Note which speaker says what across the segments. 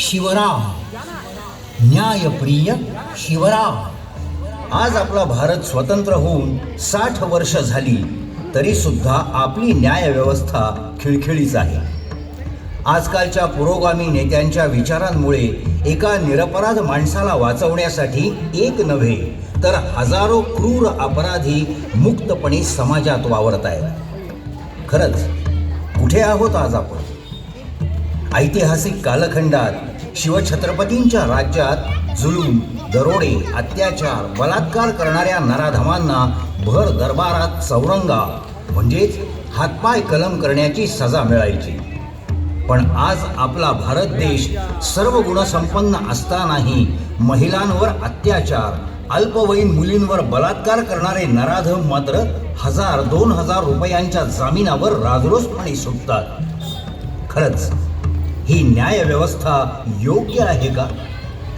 Speaker 1: शिवराम. न्यायप्रिय शिवराम. आज आपला भारत स्वतंत्र होऊन साठ वर्ष झाली तरी सुद्धा आपली न्यायव्यवस्था खिळखिळीच आहे. आजकालच्या पुरोगामी नेत्यांच्या विचारांमुळे एका निरपराध माणसाला वाचवण्यासाठी एक नव्हे तर हजारो क्रूर अपराधी मुक्तपणे समाजात वावरत आहेत. खरंच कुठे आहोत आज आपण? ऐतिहासिक कालखंडात शिवछत्रपतींच्या राज्यात जुलूम दरोडे अत्याचार बलात्कार करणाऱ्या नराधमांना भर दरबारात चौरंगा म्हणजेच हातपाय कलम करण्याची सजा मिळायची. पण आज आपला भारत देश सर्व गुणसंपन्न असतानाही महिलांवर अत्याचार अल्पवयीन मुलींवर बलात्कार करणारे नराधम मात्र हजार दोन हजार रुपयांच्या जामिनावर राजरोसपणे सुटतात. खरंच ही न्याय व्यवस्था योग्य आहे का?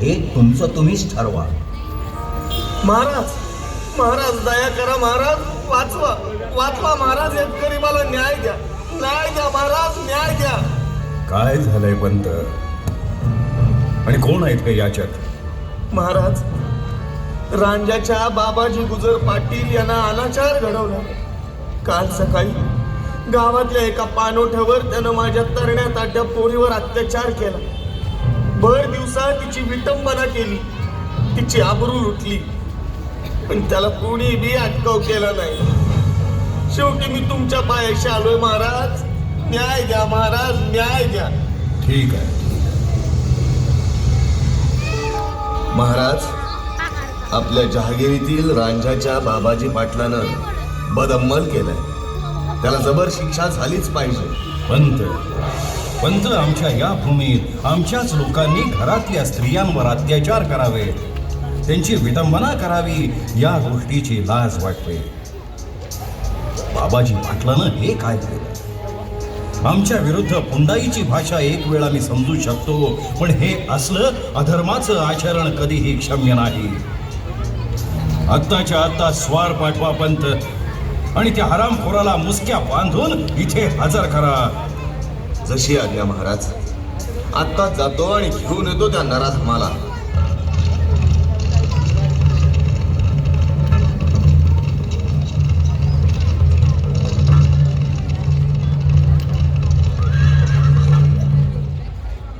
Speaker 1: हे तुमचं तुम्हीच ठरवा.
Speaker 2: महाराज महाराज दया करा महाराज. वाचवा वाचवा महाराज या गरीबाला न्याय द्या. न्याय द्या महाराज न्याय द्या.
Speaker 3: काय झालंय पंत? आणि कोण आहेत हे याच्यात?
Speaker 2: महाराज रांजाच्या बाबाजी गुजर पाटील यांना अनाचार घडवला. काल सकाळी गावातल्या एका पानोठ्यावर त्यानं माझ्या तरण्या ताट्या पोरीवर अत्याचार केला. भर दिवसा तिची विटंबना केली. तिची आबरू लुटली. पण त्याला कोणी बी अटकाव केला नाही. शेवटी मी तुमच्या पायाशी आलोय महाराज. न्याय द्या महाराज न्याय द्या.
Speaker 3: ठीक आहे.
Speaker 2: महाराज आपल्या जहागिरीतील रांझाच्या बाबाजी पाटलानं बदअम्मल केलंय. त्याला जबर शिक्षा झालीच पाहिजे.
Speaker 3: पंत पंत आमच्या या भूमीत आमच्याच लोकांनी घरातल्या स्त्रियांवर अत्याचार करावे. त्यांची विडंबना करावी या गोष्टीची लाज वाटते. बाबाजी पाटलानं हे काय केलं? आमच्या विरुद्ध पुंडाईची भाषा एक वेळा मी समजू शकतो पण हे असलं अधर्माचं आचरण कधीही क्षम्य नाही. आत्ताच्या आत्ता स्वार पाठवा पंत. आणि त्या हरामखोराला मुसक्या बांधून इथे हजर करा.
Speaker 2: जशी आज्ञा महाराज. आत्ताच जातो आणि घेऊन येतो त्या नराधमाला.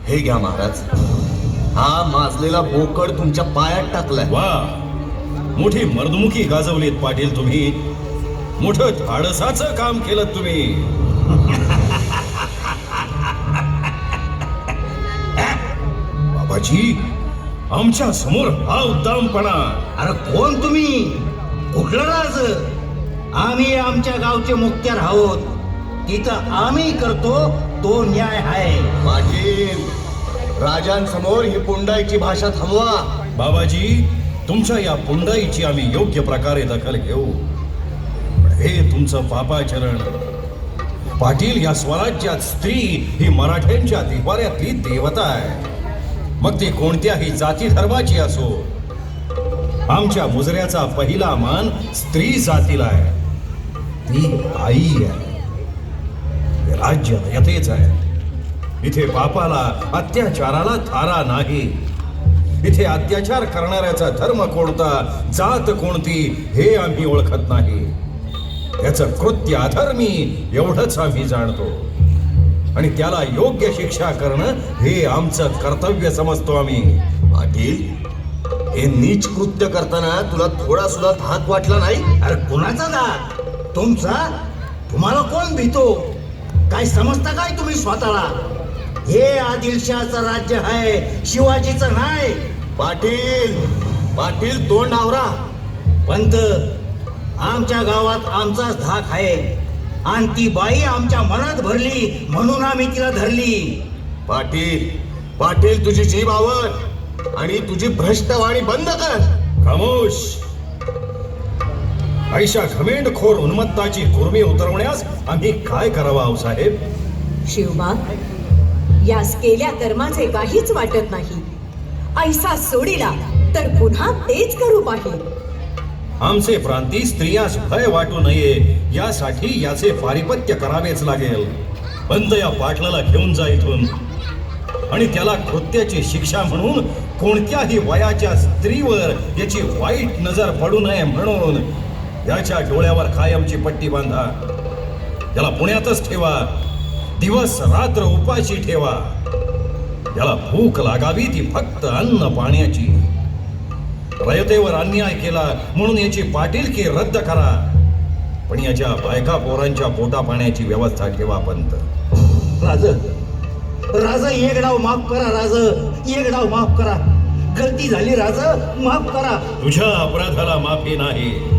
Speaker 2: हे घ्या महाराज. हा माजलेला बोकड तुमच्या पायात टाकलाय.
Speaker 3: वा. मोठी मर्दमुखी गाजवलीत पाटील तुम्ही. मोठं धाडसाचं काम केलं तुम्ही. बाबाजी आमच्यासमोर हा उद्दामपणा.
Speaker 1: अरे कोण तुम्ही? कुठलं राज? आम्ही आमच्या गावचे मुक्त्यार आहोत. तिथं आम्ही करतो तो न्याय आहे.
Speaker 2: पाटील राजांसमोर ही पुंडाईची भाषा थांबवा.
Speaker 3: बाबाजी तुमच्या या पुंडाईची आम्ही योग्य प्रकारे दखल घेऊ. हे तुमचं पापाचरण. पाटील या स्वराज्यात स्त्री ही मराठ्यांच्या दिवाऱ्यातली देवता आहे. मग ती कोणत्याही जाती धर्माची असो. आमच्या मुजऱ्याचा पहिला मान स्त्री जातीला आहे. ती आई आहे. राज्य यथेच आहे. इथे पापाला अत्याचाराला थारा नाही. इथे अत्याचार करणाऱ्याचा धर्म कोणता जात कोणती हे आम्ही ओळखत नाही. याचं कृत्य अधर्मी एवढंच आम्ही जाणतो. आणि त्याला योग्य शिक्षा करणं हे आमचं कर्तव्य समजतो आम्ही.
Speaker 2: पाटील हे नीच कृत्य करताना तुला थोडा सुद्धा धाक वाटला नाही?
Speaker 1: अरे कोणाचा दात तुमचा? तुम्हाला कोण भीतो? काय समजता काय तुम्ही स्वतःला? हे आदिलशाचं राज्य आहे शिवाजीचं नाही.
Speaker 2: पाटील पाटील तोंड आवरा.
Speaker 1: पंत आमच्या गावात आमचाच धाक आहे. आणि ती बाई आमच्या मनात भरली म्हणून आम्ही तिला धरली.
Speaker 2: पाटील पाटील तुझी जीव आवड आणि तुझी भ्रष्टवाणी बंद कर.
Speaker 3: खामोश. ऐशा घमेंडखोर उन्मत्ताची कुर्मी उतरवण्यास आम्ही काय करावं साहेब?
Speaker 4: शिवबा यास केल्या कर्माचे काहीच वाटत नाही. ऐसा सोडिला तर पुन्हा तेच करू पाहिजे.
Speaker 3: आमचे प्रांती स्त्रियास भय वाटू नये. यासाठी याचे पारिपत्य करावेच लागेल. पंत या पाटलाला घेऊन जा इथून. आणि त्याला कृत्याची शिक्षा म्हणून कोणत्याही वयाच्या स्त्रीवर याची वाईट नजर पडू नये म्हणून याच्या डोळ्यावर कायमची पट्टी बांधा. त्याला पुण्यातच ठेवा. दिवस रात्र उपाशी ठेवा. याला भूक लागावी ती फक्त अन्न पाण्याची. रयतेवर अन्याय केला म्हणून याची पाटीलकी रद्द करा. पण याच्या बायका पोरांच्या पोटा पाण्याची व्यवस्था ठेवा पंत.
Speaker 1: राज राज एक डाव माफ करा राज. एक डाव माफ करा. गलती झाली राज. माफ करा.
Speaker 3: तुझ्या अपराधाला माफी नाही.